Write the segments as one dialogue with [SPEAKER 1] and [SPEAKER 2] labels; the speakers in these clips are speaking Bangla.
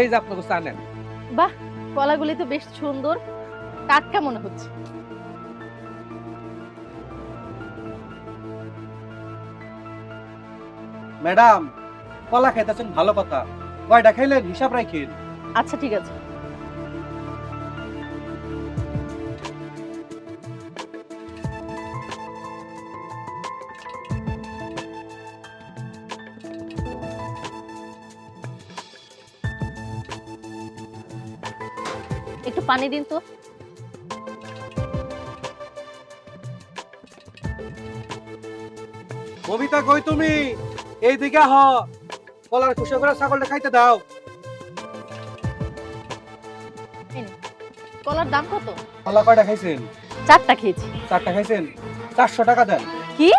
[SPEAKER 1] এই যে আপনাকে চা নেন
[SPEAKER 2] বাহ কলাগুলি তো বেশ সুন্দর। টাটকা মনে হচ্ছে?
[SPEAKER 1] ম্যাডাম কলা খাইতেছেন ভালো কথা। কয়টা খাইলেন? হিসাব রাখেন।
[SPEAKER 2] আচ্ছা ঠিক আছে। পানি দিন তো।
[SPEAKER 1] কবিতা কই তুমি? এইদিকে হ কলার খুশি করে ছাগলটা খাইতে দাও।
[SPEAKER 2] কলার দাম কত?
[SPEAKER 1] কলা কয়টা খাইছেন?
[SPEAKER 2] চারটা খেয়েছি।
[SPEAKER 1] চারটা খাইছেন? চারশো টাকা দেন।
[SPEAKER 2] কি?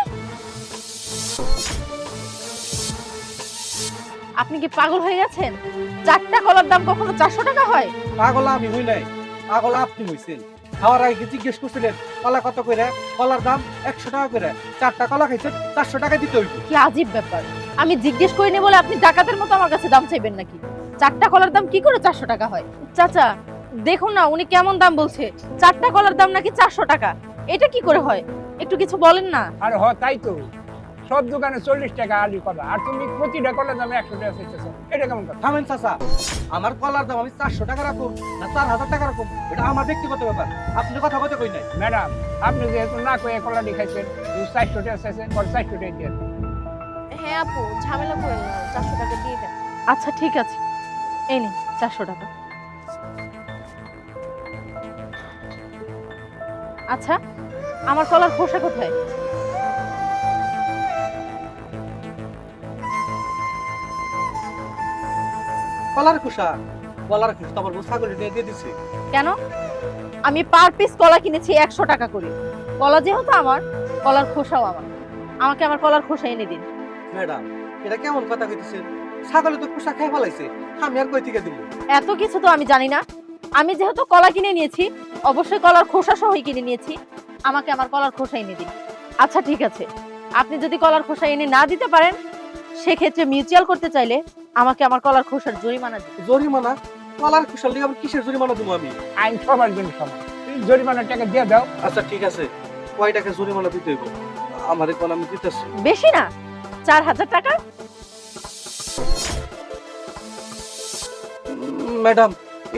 [SPEAKER 2] আপনি কি পাগল হয়ে গেছেন? চারটা কলার দাম কখনো চারশো টাকা হয়?
[SPEAKER 1] পাগল আমি হই নাই। পাগলা আপনি হইছেন। খাওয়ার আগে জিজ্ঞেস করছিলেন? কলা কত করে? কলার দাম একশো টাকা করে। চারটা কলা খাইছেন চারশো টাকা দিতে হইব।
[SPEAKER 2] কি আজীব ব্যাপার। আমি জিজ্ঞেস করিনি বলে আপনি ডাকাতের মতো আমার কাছে দাম চাইবেন নাকি? চারটা কলার দাম কি করে চারশো টাকা হয়? চাচা দেখুন না উনি কেমন দাম বলছে। চারটা কলার দাম নাকি চারশো টাকা? এটা কি করে হয়? একটু কিছু বলেন না।
[SPEAKER 3] আর হ তাই তো। সব দোকানে চল্লিশ টাকা আলু কলা। আর তুমি প্রতিটা কলার দামে একশো টাকা চাইতেছো। এটা কেমন কথা?
[SPEAKER 1] থামেন চাচা আমার কলার দাম আমি চারশো টাকা রাখুন না চার হাজার টাকা রাখুন এটা আমার ব্যক্তিগত ব্যাপার আপনি কথা বলতে কই নাই।
[SPEAKER 3] ম্যাডাম আপনি যেহেতু না কয়ে কলাটি খাইছেন তুমি চারশো টাকা চাইছেন আর চারশো টাকা দিয়ে দেন।
[SPEAKER 4] হ্যাঁ আপু ঝামেলা করেন না চারশো টাকা দিয়ে দেন।
[SPEAKER 2] আচ্ছা ঠিক আছে। এই নিন চারশো টাকা। আচ্ছা আমার কলার খোসা কোথায়?
[SPEAKER 1] কলার খুশা কলার খুশ তো আমার ছাগল নিয়ে দিয়ে দিছে।
[SPEAKER 2] কেন? আমি পার পিস কলা কিনেছি একশো টাকা করে। কলা যেহেতু আমার কলার খোসাও আমার। আমাকে আমার কলার খোসা এনে দিন।
[SPEAKER 1] ম্যাডাম এটা কেমন কথা কইতেছেন ছাগলে তো খুশা খাই ফেলাইছে আমি আর কই থেকে দিব?
[SPEAKER 2] এত কিছু তো আমি জানি না। আমি যেহেতু কলা কিনে নিয়েছি অবশ্যই কলার খোসা সহই কিনে নিয়েছি। আমাকে আমার কলার খোসা এনে দিন। আচ্ছা ঠিক আছে। আপনি যদি কলার খোসা এনে না দিতে পারেন সেক্ষেত্রে মিউচুয়াল করতে চাইলে আমাকে আমার কলার খোসার জরিমানা দিন
[SPEAKER 1] জরিমানা? কলার খুশার লিগে আবার কিসের জরিমানা দেবো আমি?
[SPEAKER 3] আইন সবার জন্য সমান তুমি জরিমানার টাকা দিয়ে দাও।
[SPEAKER 1] আচ্ছা ঠিক আছে। কয় টাকা জরিমানা দিতে হইব? আমার এখন আমি দিতেছি।
[SPEAKER 2] বেশি না চার হাজার টাকা।
[SPEAKER 1] ম্যাডাম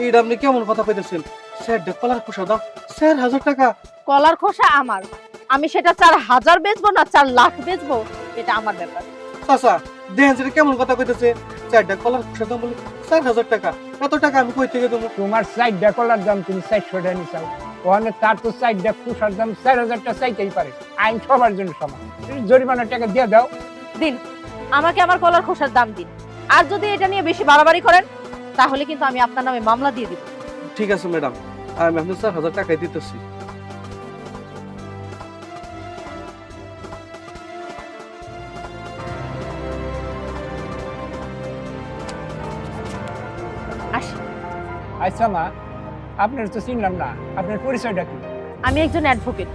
[SPEAKER 1] এইটা আপনি কেমন কথা কইতেছেন? স্যার দেখ কলার খোসা দাও। চার হাজার টাকা।
[SPEAKER 2] কলার খোসা আমার। আমি সেটা চার হাজার বেচবো না চার লাখ বেচবো এটা আমার ব্যাপার।
[SPEAKER 1] চাচা দেখেন সেটা কেমন কথা কইতেছে? চারটা কলার খুশা দাম বলে চার হাজার টাকা। এত টাকা আমি কই থেকে দেবো?
[SPEAKER 3] তোমার চারটা কলার দাম তুমি চারশো টাকা নিচাও ওখানে তার তো চারটা খুশার দাম চার হাজার টাকা চাইতেই পারে। আইন সবার জন্য সমান। তুমি জরিমানার টাকা দিয়ে দাও।
[SPEAKER 2] দিন আমাকে আমার কলার খোসার দাম দিন। আর যদি এটা নিয়ে বেশি বাড়াবাড়ি করেন তাহলে কিন্তু আমি আপনার নামে মামলা দিয়ে দিব।
[SPEAKER 1] ঠিক আছে ম্যাডাম। আমি আপনার চার হাজার টাকাই দিতেছি।
[SPEAKER 3] আচ্ছা মা আপনার তো চিনলাম না। আপনার পরিচয়টা কি?
[SPEAKER 2] আমি একজন অ্যাডভোকেট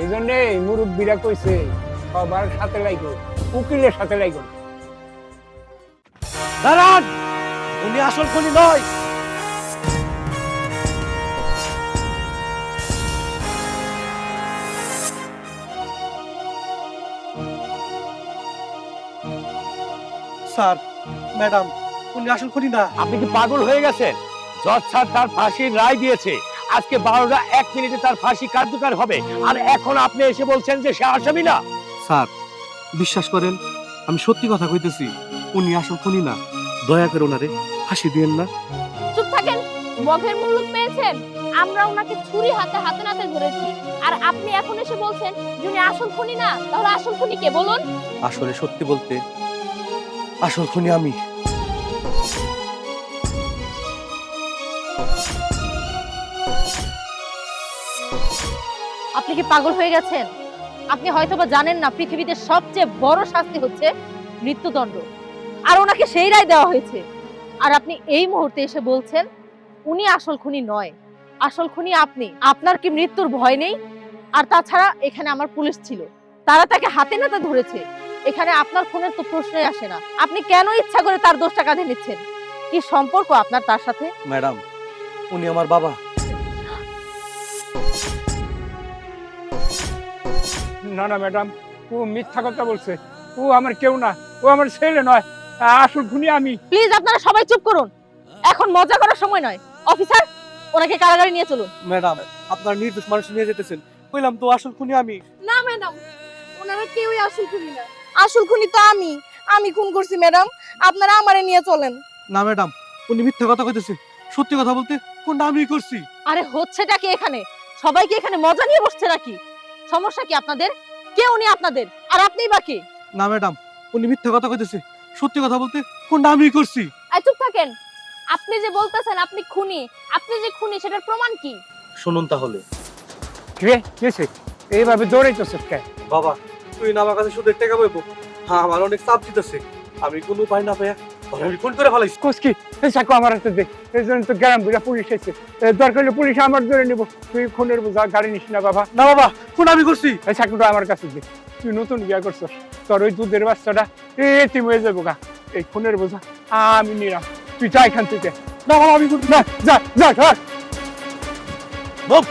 [SPEAKER 3] এই জন্যে মুরব্বীরা কইছে সবার সাথে লাইগো উকিলের সাথে লাইগো।
[SPEAKER 1] দাঁড়ান! উনি আসল খুনি নয়। স্যার ম্যাডাম উনি আসল খনি না
[SPEAKER 5] আপনি কি পাগল হয়ে গেছেন? জজ স্যার তার ফাঁসির রায় দিয়েছে। আজকে বারোটা এক মিনিটে তার ফাঁসি কার্যকর হবে। আর এখন আপনি এসে বলছেন যে সে আসামি না।
[SPEAKER 1] স্যার বিশ্বাস করেন আমি সত্যি কথা কইতেছি উনি আসল খনি না দয়া করে ওনারে হাসি দিয়েন না।
[SPEAKER 4] চুপ থাকেন মগের মুলুক পেয়েছেন। আমরা ওনাকে ছুরি হাতে হাতে নাতে ধরেছি। আর আপনি এখন এসে বলছেন যে উনি আসল খুনি না তাহলে আসল খুনি কে বলুন?
[SPEAKER 1] আসলে সত্যি বলতে আসল খনি আমি।
[SPEAKER 2] আপনি কি পাগল হয়ে গেছেন? আপনি হয়তোবা জানেন না, পৃথিবীতে সবচেয়ে বড় শাস্তি হচ্ছে মৃত্যুদণ্ড। আর ওনাকে সেই রায় দেওয়া হয়েছে। আর আপনি এই মুহূর্তে এসে বলছেন, উনি আসল খুনি নয়। আসল খুনি আপনি। আপনার কি মৃত্যুর ভয় নেই? আর তাছাড়া এখানে আমার পুলিশ ছিল। তারা তাকে হাতে নাতে ধরেছে। এখানে আপনার খুনের তো প্রশ্নই আসে না। আপনি কেন ইচ্ছা করে তার দোষটা কাঁধে নিচ্ছেন? কি সম্পর্ক আপনার তার সাথে?
[SPEAKER 1] ম্যাডাম উনি আমার বাবা।
[SPEAKER 3] না না ম্যাডাম ও মিথ্যা কথা বলছে। ও আমার কেউ না ও আমার ছেলে নয় আসল খুনি আমি।
[SPEAKER 2] প্লিজ আপনারা সবাই চুপ করুন। এখন মজা করার সময় নয়। অফিসার ওনাকে কারাগারে নিয়ে চলুন।
[SPEAKER 1] ম্যাডাম আপনার নির্দোষ মানুষ নিয়ে যেতেছেন। কইলাম তো আসল খুনি আমি।
[SPEAKER 4] না ম্যাডাম ওনারা কেউই আসল খুনি না। আসল খুনি তো আমি। আমি খুন করছি ম্যাডাম। আপনারা আমারে নিয়ে চলেন।
[SPEAKER 1] না ম্যাডাম উনি মিথ্যা কথা কইতেছে। সত্যি কথা বলতে কোনটা আমি করছি?
[SPEAKER 2] আরে হচ্ছেটা কি এখানে? সবাই কি এখানে মজা নিয়ে বসছে নাকি? সমস্যা কি আপনাদের? কে উনি আপনাদের। আর আপনিই বাকি
[SPEAKER 1] না ম্যাডাম উনি মিথ্যা কথা কইতেছে। সত্যি কথা বলতে কোনটা আমি করছি?
[SPEAKER 4] আর চুপ থাকেন। আপনি যে বলতেছেন আপনি খুনি। আপনি যে খুনি সেটার প্রমাণ কি?
[SPEAKER 1] শুনুন তাহলে।
[SPEAKER 3] কে? কেছে এইভাবে দৌড়াইতেছে কে?
[SPEAKER 1] বাবা তুই না আমার কাছে শুধু টাকা বইবো হ্যাঁ আমার অনেক চাপ দিতেছে। আমি কোনো উপায় না পাইয়া আমি ফোন করে ফেলাইছি।
[SPEAKER 3] কোসকি এই চাকু আমার হাতে দে। এই জন্য তো গ্রাম বুড়া পুলিশ এসে দরকার হলে পুলিশ আমার ধরে নিব। তুই খুনের বোঝা গাড়ি নিস না বাবা।
[SPEAKER 1] না বাবা কোন আমি করছি।
[SPEAKER 3] এই চাকুটা আমার কাছে দে। তুই নতুন বিয়া করছস। তোর ওই দুধের বাচ্চাটা এ তুই হয়ে যাব গা। এই খুনের বোঝা আমি নিলাম তুই যা এখান থেকে।
[SPEAKER 1] না বাবা আমি
[SPEAKER 3] না যা যা ধর
[SPEAKER 5] মুখ।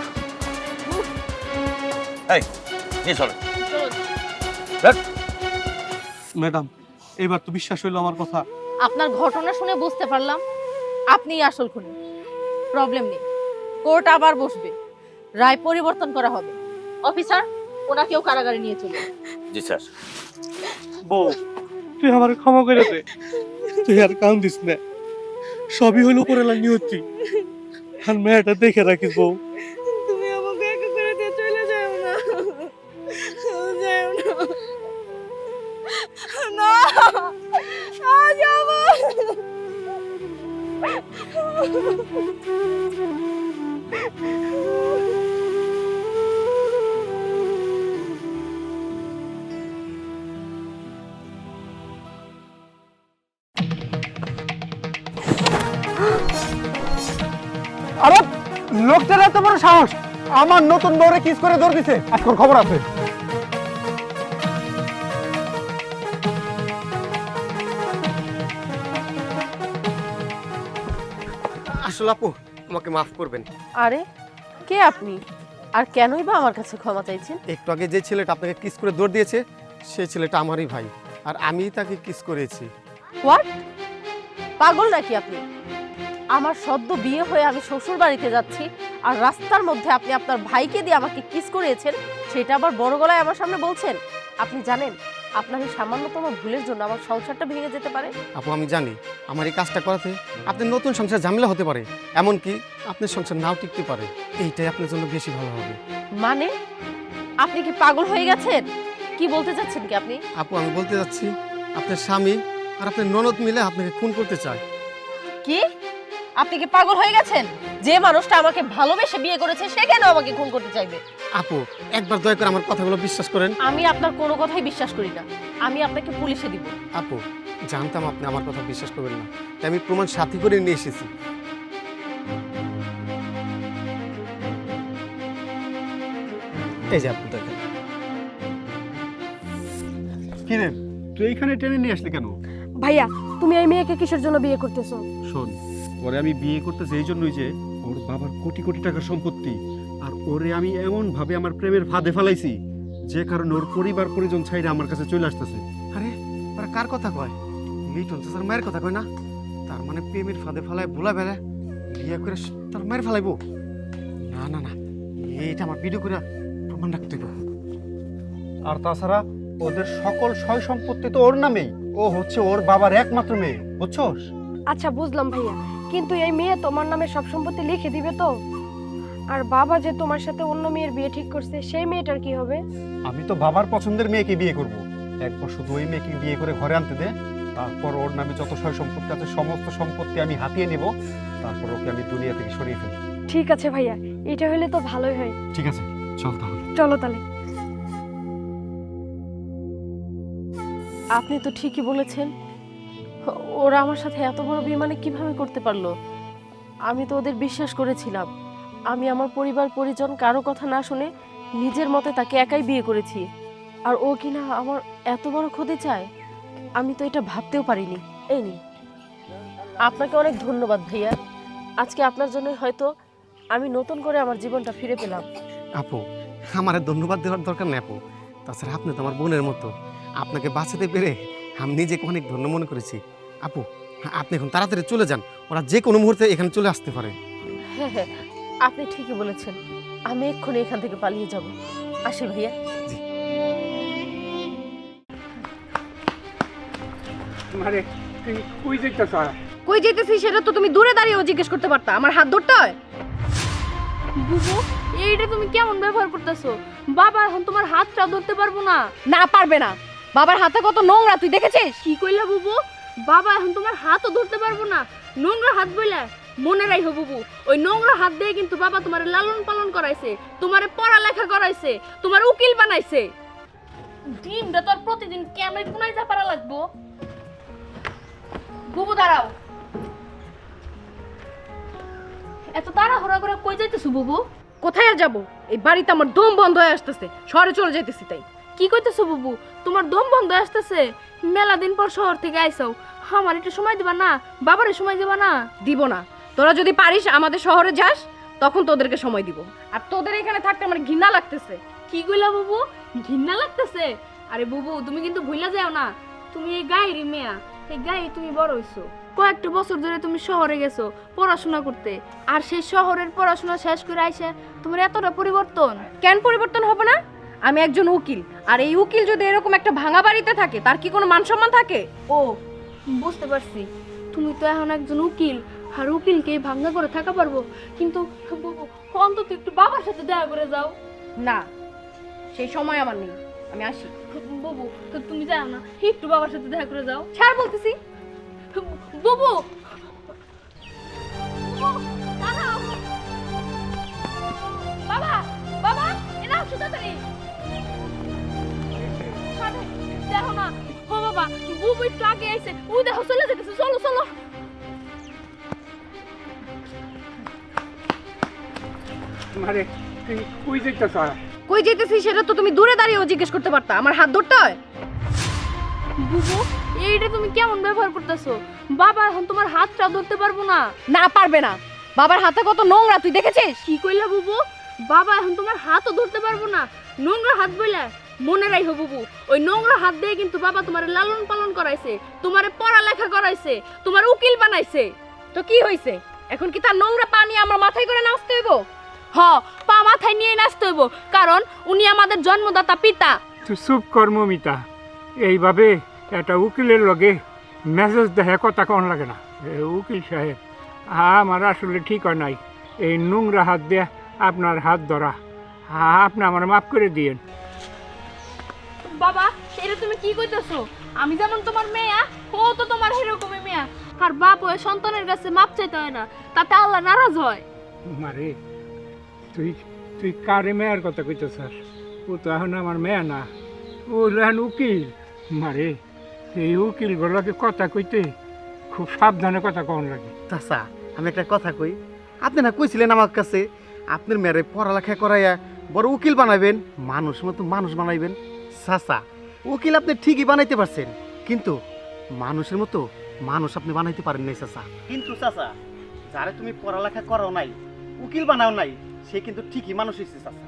[SPEAKER 5] এই নিয়ে চলো।
[SPEAKER 1] ম্যাডাম এবার তো বিশ্বাস হইল আমার কথা।
[SPEAKER 2] আপনার ঘটনা শুনে বুঝতে পারলাম। আপনিই আসল খুনি। প্রবলেম নেই। কোর্ট আবার বসবে। রায় পরিবর্তন করা হবে। অফিসার ওনাকেও কারাগারে নিয়ে চলুন।
[SPEAKER 5] জি স্যার।
[SPEAKER 1] বউ তুই আমার ক্ষমা করে দে। তুই আর কাম দিস না। সবই হইল পরে নিয়তি। আর মেয়েটা দেখে রাখিস বউ।
[SPEAKER 3] আমার নতুন বউরে কিস করে দৌড় দিছে। আজকের খবর আছে।
[SPEAKER 6] আসলে আপু আমাকে মাফ করবেন।
[SPEAKER 2] আরে কে আপনি? আর কেনই বা আমার কাছে ক্ষমা চাইছেন?
[SPEAKER 6] একটু আগে যে ছেলেটা আপনাকে কিস করে দৌড় দিয়েছে সেই ছেলেটা আমারই ভাই। আর আমিই তাকে কিস করেছি।
[SPEAKER 2] হোয়াট পাগল নাকি আপনি? আমার সদ্য বিয়ে হয়ে আমি শ্বশুর বাড়িতে যাচ্ছি আর রাস্তার মধ্যে আপনি আপনার ভাইকে দিয়ে আমাকে কিস করিয়েছেন সেটা আবার বড় গলায় আমার সামনে বলছেন। আপনি জানেন আপনার এই সামান্যতম ভুলের জন্য আমার সংসারটা ভেঙে যেতে পারে।
[SPEAKER 6] আপু আমি জানি আমার এই কাজটা করাতে আপনার নতুন সংসার ঝামেলা হতে পারে এমনকি আপনার সংসার নাও টিকতে পারে। এইটাই আপনার জন্য বেশি ভালো হবে।
[SPEAKER 2] মানে? আপনি কি পাগল হয়ে গেছেন? কি বলতে চাচ্ছেন কি আপনি?
[SPEAKER 6] আপু আমি বলতে যাচ্ছি আপনার স্বামী আর আপনার ননদ মিলে আপনাকে খুন করতে চায়।
[SPEAKER 2] কি? আপনি কি পাগল হয়ে গেছেন? যে মানুষটা আমাকে ভালোবেসে বিয়ে করেছে সে কেন আমাকে খুন করতে চাইবে?
[SPEAKER 6] আপু একবার দয়া করে আমার কথাগুলো বিশ্বাস করেন।
[SPEAKER 2] আমি আপনার কোনো কথাই বিশ্বাস করি না। আমি আপনাকে পুলিশে দিব।
[SPEAKER 6] আপু জানতাম আপনি আমার কথা বিশ্বাস করবেন না। তাই আমি প্রমাণ সাথী করে নিয়ে এসেছি। এই যে আপু দেখেন।
[SPEAKER 7] কিরে তুই এখানে টেনে নিয়ে আসলি কেন?
[SPEAKER 4] ভাইয়া তুমি এই মেয়েকে কিসের জন্য বিয়ে করতেছো?
[SPEAKER 7] শোন ওরে আমি বিয়ে করতেছি এই জন্যই যে ওর বাবার কোটি কোটি টাকার সম্পত্তি আর ওরে আমি এমন ভাবে আমার প্রেমের ফাঁদে ফেলাইছি যে কারণে ওর পরিবার পরিজন ছাইরে আমার কাছে চলে আসতেছে।
[SPEAKER 6] আরে ওরা কার কথা কয়? লিটন চাচার মায়ের কথা কয় না? তার মানে প্রেমের ফাঁদে ফেলায় ভোলা বেলা বিয়ে করে তার মায়ের ফেলাইবো? না না না এইটা আমার ভিডিও করে প্রমাণ রাখতে হবে।
[SPEAKER 7] আর তাছাড়া ওদের সকল সয় সম্পত্তি তো ওর নামেই। ও হচ্ছে ওর বাবার একমাত্র মেয়ে বুঝছস?
[SPEAKER 8] আচ্ছা বুঝলাম ভাইয়া। কিন্তু এই মেয়ে তোমার নামে সব সম্পত্তি লিখে দিবে তো? আর বাবা যে তোমার সাথে অন্য মেয়ের বিয়ে ঠিক করছে সেই মেয়েটার কি হবে?
[SPEAKER 7] আমি তো বাবার পছন্দের মেয়েকে বিয়ে করব। একবার শুধু ওই মেয়েকে বিয়ে করে ঘরে আনতে দে তারপর ওর নামে যত সয় সম্পত্তি আছে সমস্ত সম্পত্তি আমি হাতিয়ে নেব তারপর ওকে আমি দুনিয়া থেকে সরিয়ে ফেলব।
[SPEAKER 8] ঠিক আছে ভাইয়া এটা হলে তো ভালোই হয়।
[SPEAKER 7] ঠিক আছে চল তাহলে।
[SPEAKER 8] চলো তাহলে।
[SPEAKER 2] আপনি তো ঠিকই বলেছেন ওরা আমার সাথে এত বড় বিমানে কীভাবে করতে পারল? আমি তো ওদের বিশ্বাস করেছিলাম। আমি আমার পরিবার, পরিজন কারও কথা না শুনে নিজের মতে তাকে একাই বিয়ে করেছি।
[SPEAKER 9] আর ও কিনা আমার এত বড় ক্ষতি চায়? আমি তো এটা ভাবতেও পারিনি। এই নি আপনাকে অনেক ধন্যবাদ ভাইয়া। আজকে আপনার জন্য হয়তো আমি নতুন করে আমার জীবনটা ফিরে পেলাম।
[SPEAKER 6] আপু, আমার ধন্যবাদ দেওয়ার দরকার নেই আপু। তাছাড়া আপনি তো আমার বোনের মতো। আপনাকে বাঁচাতে পেরে আমি নিজেকে অনেক ধন্য মনে করেছি। আপু আপনি এখন তাড়াতাড়ি চলে যান। ওরা যে কোনো মুহূর্তে এখানে চলে আসতে পারে।
[SPEAKER 9] হ্যাঁ হ্যাঁ আপনি ঠিকই বলেছেন। আমি এক্ষুনি এখান থেকে পালিয়ে যাব। আসি ভাইয়া।
[SPEAKER 3] মারে তুই কই যাইতেছ
[SPEAKER 10] কই যেতেছি সেটা তো তুমি দূরে দাঁড়িয়েও জিজ্ঞেস করতে পারতা। আমার হাত ধরতে হয়?
[SPEAKER 11] বুবু এইটা তুমি কেমন ব্যবহার করতেছো? বাবা এখন তোমার হাতটা ধরতে পারব না।
[SPEAKER 10] না পারবে না। বাবার হাতে কত নোংরা তুই দেখেছিস?
[SPEAKER 11] কি কইলা বুবু? বাবা এখন তোমার হাতও ধরতে পারব না। নোংরা হাত বইলা মনে রাইহো বুবু। ওই নোংরা হাত দিয়ে কিন্তু বাবা তোমার লালন পালন করাইছে তোমারে পড়ালেখা করাইছে তোমার উকিল বানাইছে। ডিমটা তোর প্রতিদিন কেমন কোনায় যা পারা লাগবো? বুবু দাঁড়াও। এত তাড়াহুড়া করে কই যাইতেছো বুবু?
[SPEAKER 10] কোথায় আর যাব? এই বাড়িতে আমার দম বন্ধ হয়ে আসতেছে শহরে চলে যাইতেছি তাই।
[SPEAKER 11] কি কইতেছো বুবু? তোমার দম বন্ধ আসতেছে। মেলা দিন পর শহর থেকে আইসাও। আমার একটু সময় দিবা না? বাবারে সময় দিবা না?
[SPEAKER 10] দিব না। তোরা যদি পারিস আমাদের শহরে যাস তখন তোদেরকে সময় দিব। আর তোদের এখানে থাকতে আমার ঘৃণা লাগতেছে।
[SPEAKER 11] কি কইলা বুবু? ঘৃণা লাগতেছে? আরে বুবু তুমি কিন্তু ভুলে যাও না। তুমি এই গায়েরই মেয়া। এই গায়ে তুমি বড় হইছো। কয়েকটা বছর ধরে তুমি শহরে গেছো পড়াশোনা করতে। আর সেই শহরের পড়াশোনা শেষ করে আইসে তোমার এতটা পরিবর্তন?
[SPEAKER 10] কেন পরিবর্তন হবে না? আমি একজন উকিল। আর এই উকিল যদি এরকম একটা ভাঙা বাড়িতে থাকে তার কি কোনো মান সম্মান থাকে?
[SPEAKER 11] ও বুঝতে পারছি। তুমি তো এখন একজন উকিল আর উকিলকে ভাঙ্গা করে থাকা পারব। কিন্তু বুবু অন্তত একটু বাবার সাথে দেখা করে যাও।
[SPEAKER 10] না সেই সময় আমার নেই। আমি আসি।
[SPEAKER 11] বুবু তো তুমি যাও না একটু বাবার সাথে দেখা করে যাও।
[SPEAKER 10] ছাড় বলতেছি।
[SPEAKER 11] বুবু! বুবু, বাবা এরা তাড়াতাড়ি দেখো না। ও বাবা বুবু একটু আগে আইছে ওই দেখো চলে যেতেছে চলো চলো।
[SPEAKER 3] মারে তুই কই যাইতেছ?
[SPEAKER 10] কই যেতেছি সেটা তো তুমি দূরে দাঁড়িয়েও জিজ্ঞেস করতে পারতা। আমার হাত ধরতে হয়?
[SPEAKER 11] বুবু এইটা তুমি কেমন ব্যবহার করতেছো? বাবা এখন তোমার হাতটা ধরতে পারব না।
[SPEAKER 10] না পারবে না। বাবার হাতে কত নোংরা তুই দেখেছিস?
[SPEAKER 11] কি কইলা বুবু? বাবা এখন তোমার হাতও ধরতে পারব না। নোংরা হাত বইলা মনে রাইহো বুবু ওই নোংরা হাত দিয়ে কিন্তু বাবা তোমার লালন পালন করাইছে, তোমারে পড়ালেখা করাইছে, তোমার উকিল বানাইছে।
[SPEAKER 10] তো কি হইছে? এখন কি তার নোংরা পানি আমার মাথায় করে নাচতে হইব?
[SPEAKER 11] হ, পা মাথায় নিয়ে নাচতে হইব, কারণ উনি আমাদের জন্মদাতা পিতা।
[SPEAKER 3] তুই চুপ কর মমিতা। এইভাবে একটা উকিলের লগে মেসেজ দেখে কথা কন লাগে না। এ উকিল সাহেব, আমার আসলে ঠিক হয় নাই। এই নোংরা হাত দিয়ে আপনার হাত ধরা। আপনি আমার মাফ করে দিয়েন।
[SPEAKER 11] বাবা এটা তুমি কি কইতেছো? আমি যেমন তোমার মেয়া ও তো তোমার সেরকমই মেয়া। আর বাপ ওই সন্তানের কাছে মাপ চাইতে হয় না তাতে আল্লাহ নারাজ হয়।
[SPEAKER 3] মারে তুই তুই কারে মেয়ের কথা কইতেছ? ও তো এখন আমার মেয়ে না। ও এখন উকিল। মারে এই উকিল গুলোকে কথা কইতে খুব সাবধানে কথা কন লাগে।
[SPEAKER 6] চাচা আমি একটা কথা কই। আপনি না কইছিলেন আমার কাছে আপনার মেয়েরে পড়ালেখা করাইয়া বড় উকিল বানাবেন মানুষ মতো মানুষ বানাইবেন। চাচা উকিল আপনি ঠিকই বানাইতে পারছেন কিন্তু মানুষের মতো মানুষ আপনি বানাইতে পারেন নাই চাচা। কিন্তু চাচা যারে তুমি পড়ালেখা করাও নাই উকিল বানাও নাই সে কিন্তু ঠিকই মানুষ হয়েছে চাচা।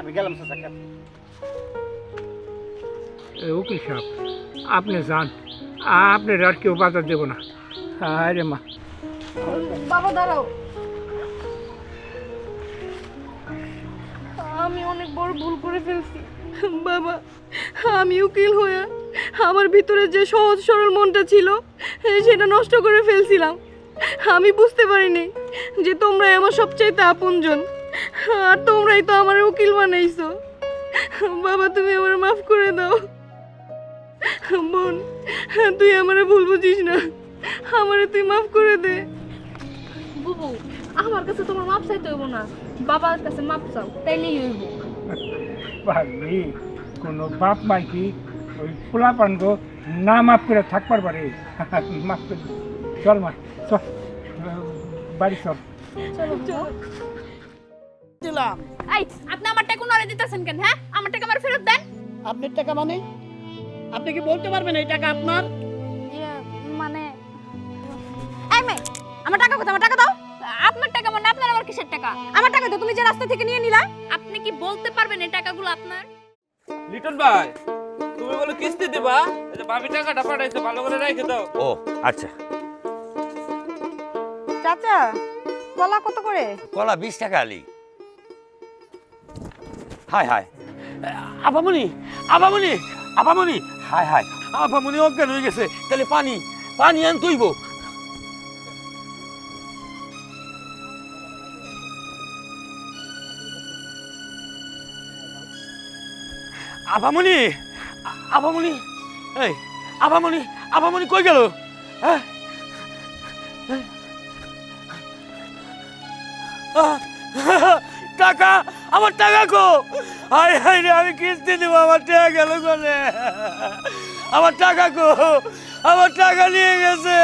[SPEAKER 6] আমি গেলাম চাচা কাছে।
[SPEAKER 3] এ উকিল সাহেব আপনি যান। আপনার আর কেউ বাধা দেব না। আরে মা।
[SPEAKER 10] বাবা দাঁড়াও। আমি অনেক বড় ভুল করে ফেলছি। বাবা আমি উকিল হয়ে আমার ভিতরে যে সহজ সরল মনটা ছিল সেটা নষ্ট করে ফেলছিলাম। আমি বুঝতে পারিনি যে তোমরাই আমার সবচাইতে আপনজন আর তোমরাই তো আমার উকিল বানাইছো। বাবা তুমি আমার মাফ করে দাও। বোন তুই আমারে ভুল বুঝিস না। আমারে তুই মাফ করে দে।
[SPEAKER 11] বুবু আমার কাছে তোমার মাপ চাইতে হইব না। বাবার কাছে মাপ চাও তাইলেই হইব।
[SPEAKER 3] পারলি কোনো বাপ মাই কি ওই পোলা পানগো না মাফ করে থাকবার পারে? মাফ করে চল মা চল। বাড়ি চল।
[SPEAKER 11] চলো।
[SPEAKER 12] দিলাম।
[SPEAKER 4] এই আপনি আমার টাকা উনারে দিতেছেন কেন হ্যাঁ? আমার টাকা আমার ফেরত দেন।
[SPEAKER 12] আপনার টাকা মানে? আপনি কি বলতে পারবেন এই টাকা আপনার?
[SPEAKER 4] ইয়ে, মানে
[SPEAKER 2] এই মেয়ে আমার টাকা কোথায়? আমার টাকা দাও।
[SPEAKER 4] টাকা মানে আপনার আমার কিসের টাকা?
[SPEAKER 2] আমার টাকা তো তুমি যে রাস্তা থেকে নিয়ে নিলা।
[SPEAKER 4] আপনি কি বলতে পারবেন এই টাকাগুলো আপনার?
[SPEAKER 13] লিটন ভাই তুমি বলে কিস্তি দিবা? এই যে ভাবি টাকাটা পাঠাইছে ভালো করে রেখে দাও।
[SPEAKER 5] ও আচ্ছা।
[SPEAKER 2] চাচা কলা কত করে?
[SPEAKER 5] কলা বিশ টাকা আলি। হাই হাই। আপামনি আপামনি আপামনি হাই হাই। আপামনি অজ্ঞান হয়ে গেছে। তাহলে পানি পানি আন তুইব আপামনি আপামনি এই আপামনি আপামনি কই গেল? হ্যাঁ? টাকা, আমার টাকা কো? হাই হাই রে, আমি কিস্তি দেবো, আমার টাকা গেল কোনে? আমার টাকা কো? আমার টাকা নিয়ে গেছে।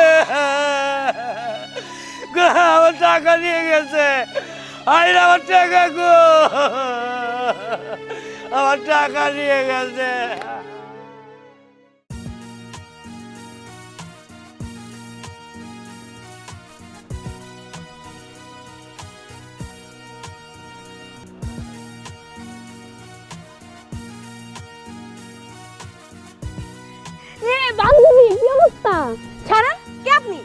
[SPEAKER 5] আমার টাকা নিয়ে গেছে। হাই রে, আমার টাকা কো? আমার টাকা নিয়ে গেছে।
[SPEAKER 4] বান্ধবী কি অবস্থা?
[SPEAKER 2] ছাড়েন কে আপনি?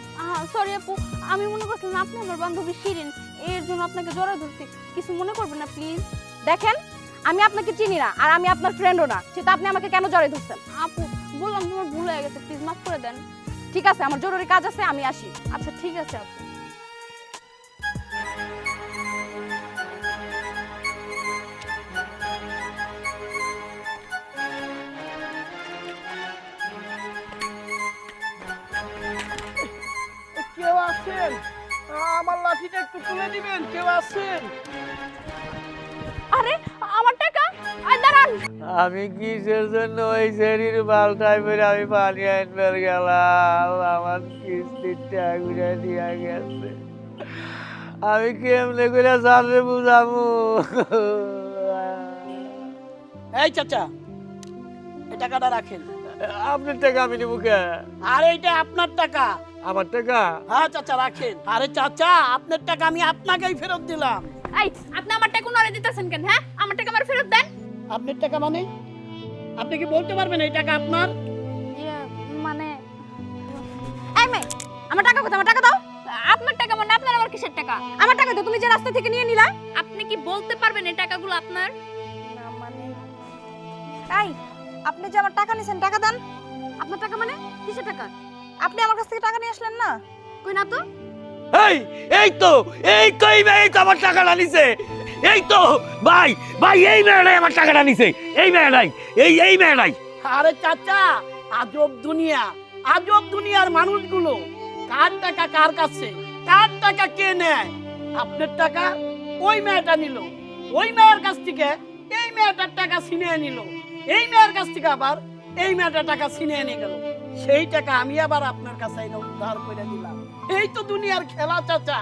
[SPEAKER 4] সরি আপু আমি মনে করছিলাম আপনি আমার বান্ধবী শিরিন। এর জন্য আপনাকে জড়া ধরছি। কিছু মনে করবেন না প্লিজ
[SPEAKER 2] দেখেন আমি আপনাকে চিনি না আর আমি আপনার ফ্রেন্ডও না। সেটা আপনি আমাকে কেন জড়িয়ে ধরছেন?
[SPEAKER 4] আপু বললাম তোমার ভুল হয়ে গেছে প্লিজ মাফ করে দেন।
[SPEAKER 2] ঠিক আছে আমার জরুরি কাজ আছে আমি আসি।
[SPEAKER 4] আচ্ছা ঠিক আছে আপু।
[SPEAKER 5] আমি কিসের জন্য ওই শরীর পাল্টাই করে আমি পানি আনবার গেলাম? আমার কিস্তির টাকা দিয়া গেছে। আমি কেমনে করে জানলে বুঝাবো?
[SPEAKER 12] এই চাচা এই টাকাটা রাখেন।
[SPEAKER 5] আপনার টাকা আমি নেব কে?
[SPEAKER 12] আর এইটা আপনার টাকা।
[SPEAKER 5] আমার টাকা?
[SPEAKER 12] হ্যাঁ চাচা রাখেন। আরে চাচা আপনার টাকা আমি আপনাকেই ফেরত দিলাম।
[SPEAKER 4] এই আপনি আমার টাকা উনারে দিতেছেন কেন হ্যাঁ? আমার টাকা আমার ফেরত দেন।
[SPEAKER 12] আপনার টাকা মানে? আপনি কি বলতে পারবেন এই টাকা আপনার?
[SPEAKER 4] ইয়ে, মানে
[SPEAKER 2] এই মেয়ে আমার টাকা কোথায়? আমার টাকা দাও।
[SPEAKER 4] আপনার টাকা মানে আপনার আমার কিসের টাকা?
[SPEAKER 2] আমার টাকা তো তুমি যে রাস্তা থেকে নিয়ে নিলা।
[SPEAKER 4] আপনি কি বলতে পারবেন এই টাকাগুলো আপনার?
[SPEAKER 2] না মানে এই আপনি যে আমার টাকা নিছেন টাকা দেন।
[SPEAKER 4] আপনার টাকা মানে কিসের টাকা?
[SPEAKER 2] আপনি আমার কাছ থেকে টাকা নিয়ে আসলেন না?
[SPEAKER 4] কই না তো?
[SPEAKER 5] এই এই তো এই তো এই তো আমার টাকাটা নিছে। এই তো, ভাই ভাই, এই মেয়েটাই আমার টাকাটা নিছে, এই মেয়েটাই, এই এই মেয়েটাই।
[SPEAKER 12] আরে চাচা, আজব দুনিয়া, আজব দুনিয়ার মানুষগুলো। কার টাকা কার কাছে, কার টাকা কে নেয়? আপনার টাকা ওই মেয়েটা নিল, ওই মেয়ের কাছ থেকে এই মেয়েটার টাকা ছিনিয়ে নিল, এই মেয়ের কাছ থেকে আবার এই মেয়েটার টাকা ছিনিয়ে নিয়ে গেল। সেই টাকা আমি আবার আপনার কাছে উদ্ধার করে দিলাম। এই তো দুনিয়ার খেলা, চাচা।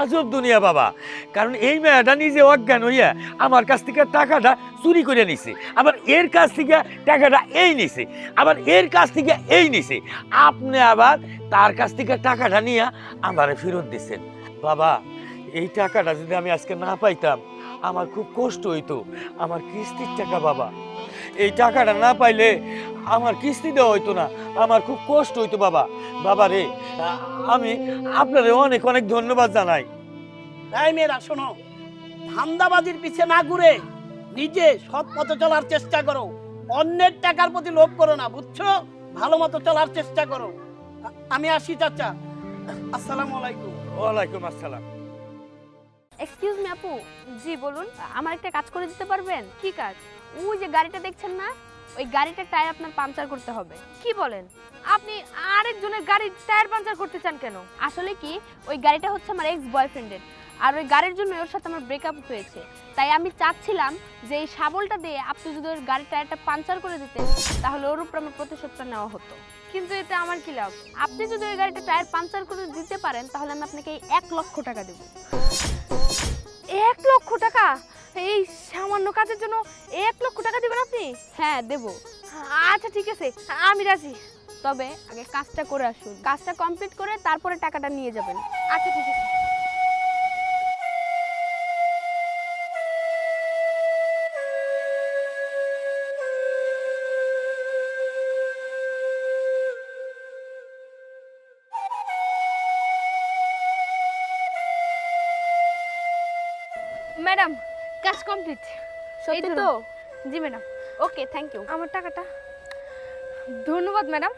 [SPEAKER 5] আজব দুনিয়া বাবা। কারণ এই মেয়েটা নিজে অজ্ঞান হইয়া আমার কাছ থেকে টাকাটা চুরি করে নিছে। আবার এর কাছ থেকে টাকাটা এই নিছে। আবার এর কাছ থেকে এই নিছে। আপনি আবার তার কাছ থেকে টাকাটা নিয়ে আমারে ফেরত দিচ্ছেন বাবা, এই টাকাটা যদি আমি আজকে না পাইতাম, আমার খুব কষ্ট হইতো। আমার কিস্তির টাকা বাবা। এই টাকাটা না পাইলে আমার কিস্তি দেওয়া হইতো না। আমার খুব কষ্ট হইতো বাবা। বাবা রে আমি আপনাদের অনেক অনেক ধন্যবাদ জানাই।
[SPEAKER 12] এই মেয়েরা শোনো। ধান্দাবাজির পিছে না ঘুরে নিজে সৎ পথে চলার চেষ্টা করো। অন্যের টাকার প্রতি লোভ করো না বুঝছ? ভালো মতো চলার চেষ্টা করো। আমি আসি চাচা। আসসালামু আলাইকুম।
[SPEAKER 5] ওয়ালাইকুম আসসালাম।
[SPEAKER 4] এক্সকিউজ মি আপু। জি বলুন। আমার একটা কাজ করে দিতে পারবেন? কি কাজ? ওই যে গাড়িটা দেখছেন না, ওই গাড়িটার টায়ার আপনার পাংচার করতে হবে। কি বলেন? আপনি আরেকজনের গাড়ির টায়ার পাংচার করতে চান কেন? আসলে কি, ওই গাড়িটা হচ্ছে আমার এক্স বয়ফ্রেন্ডের আর ওই গাড়ির জন্য ওর সাথে আমার ব্রেকআপ হয়েছে। তাই আমি চাচ্ছিলাম যে এই শাবলটা দিয়ে আপনি যদি ওর গাড়ির টায়ারটা পাংচার করে দিতেন, তাহলে ওর উপর আমার প্রতিশোধটা নেওয়া হতো। কিন্তু এতে আমার কি লাভ? আপনি যদি ওই গাড়িটা টায়ার পাংচার করে দিতে পারেন, তাহলে আমি আপনাকে এক লক্ষ টাকা দেবো। এক লক্ষ টাকা? এই সামান্য কাজের জন্য এক লক্ষ টাকা দেবেন আপনি? হ্যাঁ দেব। আচ্ছা ঠিক আছে আমি রাজি। তবে আগে কাজটা করে আসুন। কাজটা কমপ্লিট করে তারপরে টাকাটা নিয়ে যাবেন। আচ্ছা ঠিক আছে। ম্যাডাম কাজ কমপ্লিট সত্যি তো? জি ম্যাডাম। ওকে থ্যাংক ইউ আমার টাকাটা? ধন্যবাদ ম্যাডাম।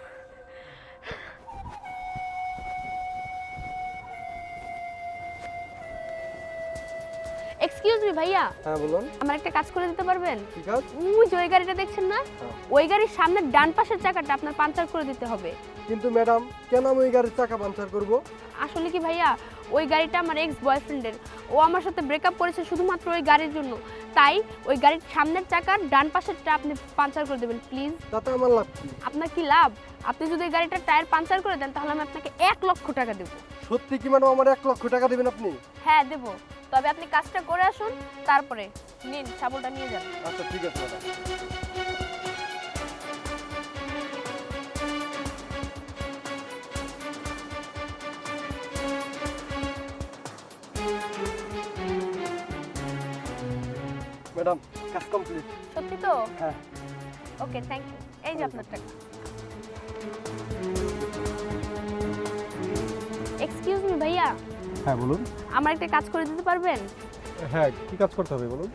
[SPEAKER 4] এক্সকিউজ মি ভাইয়া।
[SPEAKER 1] হ্যাঁ বলুন।
[SPEAKER 4] আমার একটা কাজ করে দিতে পারবেন?
[SPEAKER 1] ঠিক আছে
[SPEAKER 4] ওই যে ওই গাড়িটা দেখছেন না? ওই গাড়ির সামনের ডান পাশের চাকাটা আপনার পাঞ্চার করে দিতে হবে।
[SPEAKER 1] কিন্তু ম্যাডাম কেন আমি ওই গাড়ির চাকা পাঞ্চার করব?
[SPEAKER 4] আসলে কি ভাইয়া ওই গাড়িটা আমার এক্স বয়ফ্রেন্ডের ও আমার সাথে ব্রেকআপ করেছে শুধুমাত্র ওই গাড়ির জন্য। তাই ওই গাড়ির সামনের চাকার ডান পাশেরটা আপনি পাঞ্চার করে দেবেন প্লিজ
[SPEAKER 1] তাতে আমার লাভ কি?
[SPEAKER 4] আপনার কি লাভ? আপনি যদি ওই গাড়িটার টায়ার পাঞ্চার করে দেন তাহলে আমি আপনাকে এক লক্ষ টাকা দেবো।
[SPEAKER 1] সত্যি কি ম্যাডাম আমার এক লক্ষ টাকা দেবেন আপনি?
[SPEAKER 4] হ্যাঁ দেবো। তবে আপনি কাজটা করে আসুন তারপরে নিন সাবলটা নিয়ে যান।
[SPEAKER 1] আচ্ছা ঠিক আছে ম্যাডাম। ম্যাডাম কাজ কমপ্লিট।
[SPEAKER 4] সত্যি তো?
[SPEAKER 1] হ্যাঁ।
[SPEAKER 4] ওকে থ্যাংক ইউ এই যে আপনার টাকা। এক্সকিউজ মি ভাইয়া।
[SPEAKER 7] হ্যাঁ বলুন।
[SPEAKER 4] আমার একটা কাজ করে দিতে পারবেন?
[SPEAKER 7] হ্যাঁ কি কাজ করতে হবে বলুন?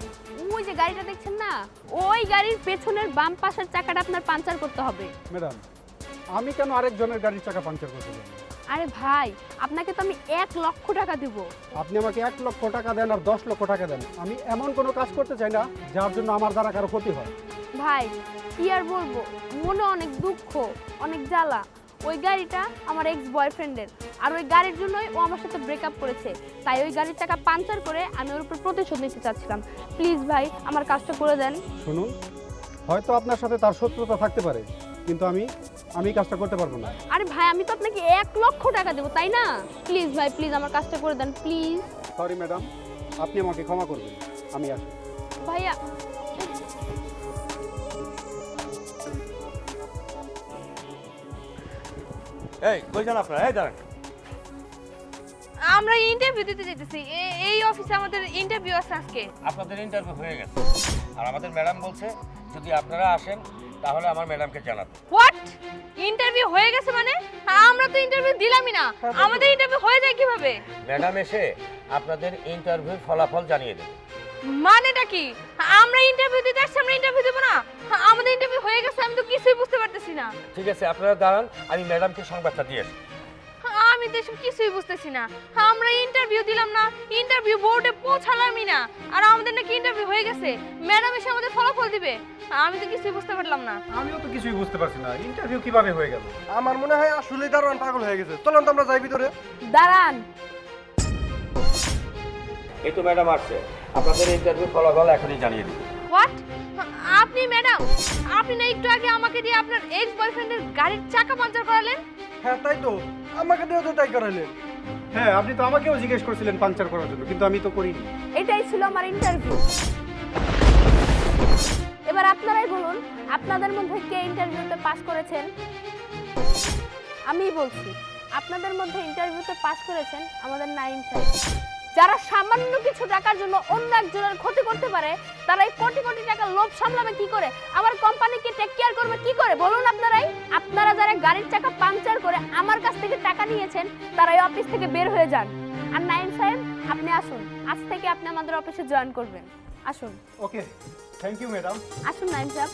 [SPEAKER 4] ওই যে গাড়িটা দেখছেন না? ওই গাড়ির পেছনের বাম পাশের চাকাটা আপনার পাঞ্চার করতে হবে।
[SPEAKER 7] ম্যাডাম আমি কেন আরেকজনের গাড়ির চাকা পাঞ্চার করতে যাব?
[SPEAKER 4] আরে ভাই আপনাকে তো আমি এক লক্ষ টাকা দেবো।
[SPEAKER 7] আপনি আমাকে এক লক্ষ টাকা দেন আর দশ লক্ষ টাকা দেন। আমি এমন কোনো কাজ করতে চাই না যার জন্য আমার দ্বারা কারও ক্ষতি হয়।
[SPEAKER 4] ভাই কি আর বলব? মনে অনেক দুঃখ অনেক জ্বালা। ওই গাড়িটা আমার এক্স বয়ফ্রেন্ডের আর ওই গাড়ির জন্যই ও আমার সাথে ব্রেকআপ করেছে। তাই ওই গাড়ির টাকা পাঞ্চার করে আমি ওর উপর প্রতিশোধ নিতে চাচ্ছিলাম। প্লিজ ভাই আমার কাজটা করে দেন।
[SPEAKER 7] শুনুন হয়তো আপনার সাথে তার শত্রুতা থাকতে পারে কিন্তু আমি আমি কাজটা করতে পারব না।
[SPEAKER 4] আরে ভাই আমি তো আপনাকে এক লক্ষ টাকা দেবো তাই না? প্লিজ ভাই প্লিজ আমার কাজটা করে দেন প্লিজ
[SPEAKER 7] সরি ম্যাডাম আপনি আমাকে ক্ষমা করবেন। আমি আসি।
[SPEAKER 4] ভাইয়া
[SPEAKER 5] এই কই যান আপনারা? এই দাঁড়ান।
[SPEAKER 4] আমরা ইন্টারভিউ দিতে যেতেছি এই অফিসে আমাদের ইন্টারভিউ আছে আজকে।
[SPEAKER 5] আপনাদের ইন্টারভিউ হয়ে গেছে। আর আমাদের ম্যাডাম বলছে যদি আপনারা আসেন তাহলে আমার ম্যাডামকে জানাতে।
[SPEAKER 4] হোয়াট ইন্টারভিউ হয়ে গেছে মানে? আমরা তো ইন্টারভিউ দিলামই না। আমাদের ইন্টারভিউ হয়ে যায় কীভাবে?
[SPEAKER 5] ম্যাডাম এসে আপনাদের ইন্টারভিউর ফলাফল জানিয়ে দেবে।
[SPEAKER 4] মানেটা কি? আমরা ইন্টারভিউ দিতে আসছি আমরা ইন্টারভিউ দেবো না? আমাদের ইন্টারভিউ হয়ে গেছে আমি তো কিছুই বুঝতে পারতেছি না।
[SPEAKER 5] ঠিক আছে আপনারা দাঁড়ান আমি ম্যাডামকে সংবাদটা দিয়ে আসি।
[SPEAKER 4] আমি তো এসব কিছুই বুঝতেছি না। আমরা ইন্টারভিউ দিলাম না ইন্টারভিউ বোর্ডে পৌঁছালামই না। আর আমাদের নাকি ইন্টারভিউ হয়ে গেছে। ম্যাডাম এসে আমাদের ফলাফল দিবে। আমি তো কিছুই বুঝতে পারলাম না।
[SPEAKER 7] আমিও তো কিছুই বুঝতে পারছি না। ইন্টারভিউ কীভাবে হয়ে গেল?
[SPEAKER 1] আমার মনে হয় আসলে দারোয়ান পাগল হয়ে গেছে। চলুন তো আমরা যাই ভিতরে।
[SPEAKER 4] দাঁড়ান।
[SPEAKER 5] এই তো ম্যাডাম আসছে। আপনাদের ইন্টারভিউ ফলাফল এখনই জানিয়ে দিবে
[SPEAKER 4] হোয়াট আপনি ম্যাডাম আপনি না একটু আগে আমাকে দিয়ে আপনার এক্স বয়ফ্রেন্ডের গাড়ির চাকা পাঞ্চার করালেন?
[SPEAKER 1] হ্যাঁ তাই তো। আমাকে দিয়েও তো তাই করালেন
[SPEAKER 7] হ্যাঁ আপনি তো আমাকেও জিজ্ঞেস করছিলেন পাংচার করার জন্য, কিন্তু আমি তো করিনি।
[SPEAKER 4] এটাই ছিল আমার ইন্টারভিউ এবার আপনারাই বলুন, আপনাদের মধ্যে কে ইন্টারভিউতে পাস করেছেন? আমিই বলছি, আপনাদের মধ্যে ইন্টারভিউতে পাস করেছেন আমাদের নাইম সাহেব। যারা সামান্য কিছু টাকার জন্য অন্য একজনের ক্ষতি করতে পারে তারা এই কোটি কোটি টাকা লোভ সামলাবে কি করে? আমার কোম্পানিকে টেক কেয়ার করবে কি করে? বলুন আপনারাই। আপনারা যারা গাড়ির চাকা পাংচার করে আমার কাছ থেকে টাকা নিয়েছেন তারা এই অফিস থেকে বের হয়ে যান। আর নাইম সাহেব আপনি আসুন। আজ থেকে আপনি আমাদের অফিসে জয়েন করবেন। আসুন।
[SPEAKER 7] ওকে থ্যাংক ইউ ম্যাডাম
[SPEAKER 4] আসুন নাইম সাহেব।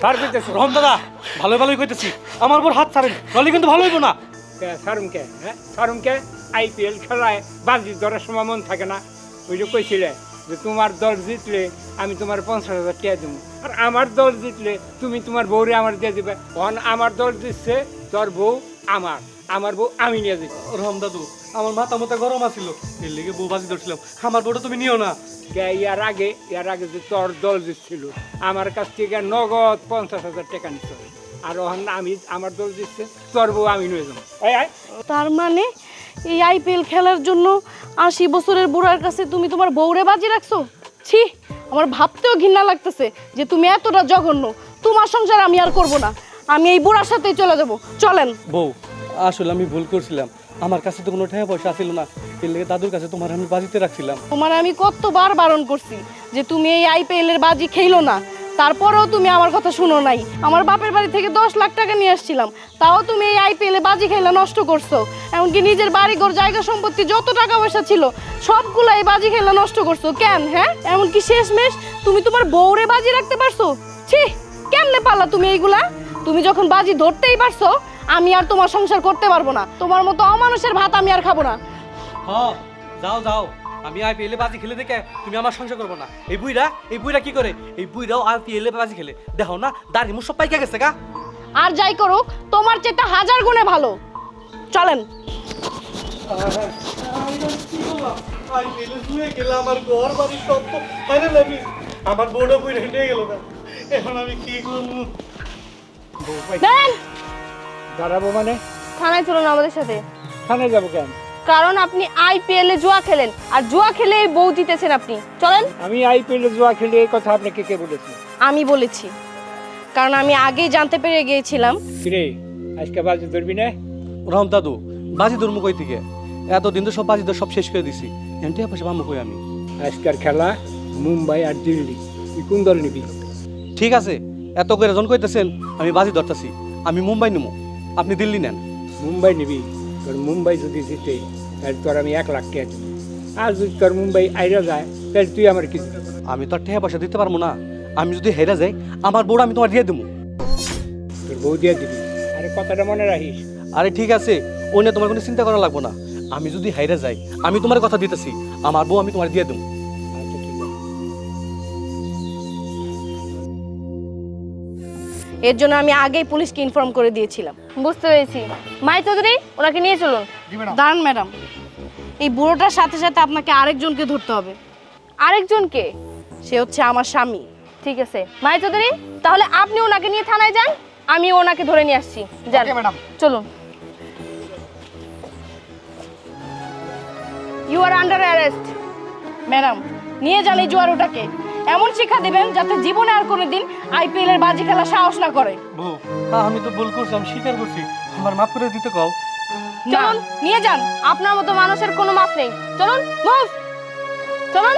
[SPEAKER 3] সার দিতেছে
[SPEAKER 1] রহম দাদা ভালো ভালোই কইতেছি। আমার উপর হাত ছাড়েন নলে কিন্তু ভালো হইব না।
[SPEAKER 3] সারুম কে হ্যাঁ? সারুম কে আইপিএল খেলায় বাজি ধরার সময় মন থাকে না। ওই যে কইছিলে যে তোমার দল জিতলে আমি তোমার পঞ্চাশ হাজার টাকা দেবো আর আমার দল জিতলে তুমি তোমার বউরে আমার দিয়ে দিবে। অন আমার দল জিতছে তোর বউ আমার। আমার বউ আমি নিয়ে যাই
[SPEAKER 1] রহম দাদু আমার মাথা মাথা গরম আছিল। এর লেগে বউ বাজি ধরছিলাম। আমার বউটা তুমি নিও না।
[SPEAKER 3] ইয়ার আগে ইয়ার আগে যে তোর দল দিচ্ছিল আমার কাছ থেকে নগদ পঞ্চাশ হাজার টাকা নিতে হবে। আর ওখান আমি আমার দল দিচ্ছে তোর বউ আমি নিয়ে যাব।
[SPEAKER 14] তার মানে এই আইপিএল খেলার জন্য আশি বছরের বুড়ার কাছে তুমি তোমার বউরে বাজি রাখছো? ছি আমার ভাবতেও ঘৃণা লাগতেছে যে তুমি এতটা জঘন্য। তোমার সংসার আমি আর করব না। আমি এই বুড়ার সাথেই চলে যাব। চলেন।
[SPEAKER 1] বউ আসলে আমি ভুল করছিলাম। আমার কাছে তো কোনো টাকা পয়সা ছিল না। এর লেগে দাদুর কাছে তোমার আমি বাজিতে রাখছিলাম।
[SPEAKER 14] তোমার আমি কতবার বারণ করছি যে তুমি এই আইপিএল এর বাজি খেলো না। তারপরেও তুমি আমার কথা শুনো নাই। আমার বাপের বাড়ি থেকে দশ লাখ টাকা নিয়ে আসছিলাম। তাও তুমি এই আইপিএল বাজি খেলে নষ্ট করছ। এমনকি নিজের বাড়ি ঘর জায়গা সম্পত্তি, যত টাকা পয়সা ছিল সবগুলো এই বাজি খেলে নষ্ট করছ। কেন হ্যাঁ? এমনকি শেষমেশ তুমি তোমার বউরে বাজি রাখতে পারছ? ছি, কেমনে পারলা তুমি এইগুলা? তুমি যখন বাজি ধরতেই পারছ আমি আর তোমার সংসার করতে পারব না তোমার মতো অমানুষের ভাত আমি আর খাব না
[SPEAKER 1] হ্যাঁ যাও যাও আমি আইপিএল এ বাজি খেলে দেখে তুমি আমার সংসার করব না এই বুইরা এই বুইরা কি করে এই বুইরাও আইপিএল এ বাজি খেলে দেখো না দাঁড়ি মুখ সব পাইকা গেছে গা
[SPEAKER 14] আর যাই করুক তোমার চেয়ে হাজার গুণে ভালো চলেন
[SPEAKER 1] আমার বাড়ি সব তো ফাইনাল আমি আমার বউটা বই রেখে গেল না এখন আমি কি করব
[SPEAKER 14] দেন
[SPEAKER 3] দাঁড়াবো মানে?
[SPEAKER 14] থানায় চলুন আমাদের সাথে।
[SPEAKER 3] থানায় যাব কেন?
[SPEAKER 14] কারণ আপনি আইপিএল এ জুয়া খেলেন আর জুয়া খেলে বউ জিতেছেন আপনি। চলেন।
[SPEAKER 3] আমি আইপিএলে জুয়া খেলে এই কথা আপনাকে কে বলেছে?
[SPEAKER 14] আমি বলেছি। কারণ আমি আগেই জানতে পেরে গিয়েছিলাম।
[SPEAKER 3] কিরে আজকে বাজি ধরবি না?
[SPEAKER 1] রহম দাদু বাজি ধর্ম কই থেকে? এতদিন তো সব বাজি ধর সব শেষ করে দিছি। এমটি পাশে পাবো কই আমি।
[SPEAKER 3] আজকের খেলা মুম্বাই আর দিল্লি। তুই কোন দল নিবি?
[SPEAKER 1] ঠিক আছে এত করে জন কইতেছেন আমি বাজি ধরতাছি। আমি মুম্বাই নেব আপনি দিল্লি নেন।
[SPEAKER 3] মুম্বাই নিবি। তোর মুম্বাই যদি জিতে তাহলে তোর আমি এক লাখ টাকা দেবো। আর যদি তোর মুম্বাই আইরা যায় তাহলে তুই আমার কি
[SPEAKER 1] আমি তো টাকা পয়সা দিতে পারব না। আমি যদি হেরে যাই আমার বউটা আমি তোমার দিয়ে দেবো
[SPEAKER 3] তোর বউ দিয়ে দিবি। আরে কথাটা মনে রাখিস।
[SPEAKER 1] আরে ঠিক আছে ওই নিয়ে তোমার কোনো চিন্তা করা লাগবো না। আমি যদি হেরে যাই আমি তোমার কথা দিতেছি। আমার বউ আমি তোমার দিয়ে দেবো
[SPEAKER 14] এর জন্য আমি আগেই পুলিশকে ইনফর্ম করে দিয়েছিলাম। বুঝতে পেরেছি। মাই চৌধুরী ওনাকে নিয়ে চলুন। দাঁড়ান ম্যাডাম। এই বুড়োটার সাথে সাথে আপনাকে আরেকজনকে ধরতে হবে। আরেকজনকে? সে হচ্ছে আমার স্বামী। ঠিক আছে। মাই চৌধুরী তাহলে আপনি ওনাকে নিয়ে থানায় যান আমি ওনাকে ধরে নিয়ে আসছি। যান। ম্যাডাম। চলুন। You are under arrest madam নিয়ে যান এই জুয়ারোটাকে। এমন শিক্ষা দিবেন যাতে জীবনে আর কোনোদিন আইপিএল এর বাজি খেলা সাহস না করে।
[SPEAKER 1] বউ আমি তো ভুল করছি আমি স্বীকার করছি। আমার মাফ করে দিতে কও।
[SPEAKER 14] চলুন নিয়ে যান। আপনার মতো মানুষের কোনো মাপ নেই। চলুন মুভ চলুন।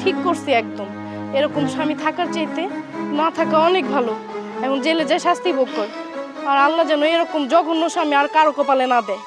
[SPEAKER 14] ঠিক করছি একদম। এরকম স্বামী থাকার চাইতে না থাকা অনেক ভালো। এবং জেলে যায় শাস্তি ভোগ কর। আর আল্লাহ যেন এরকম জঘন্য স্বামী আর কারও কপালে না দেয়।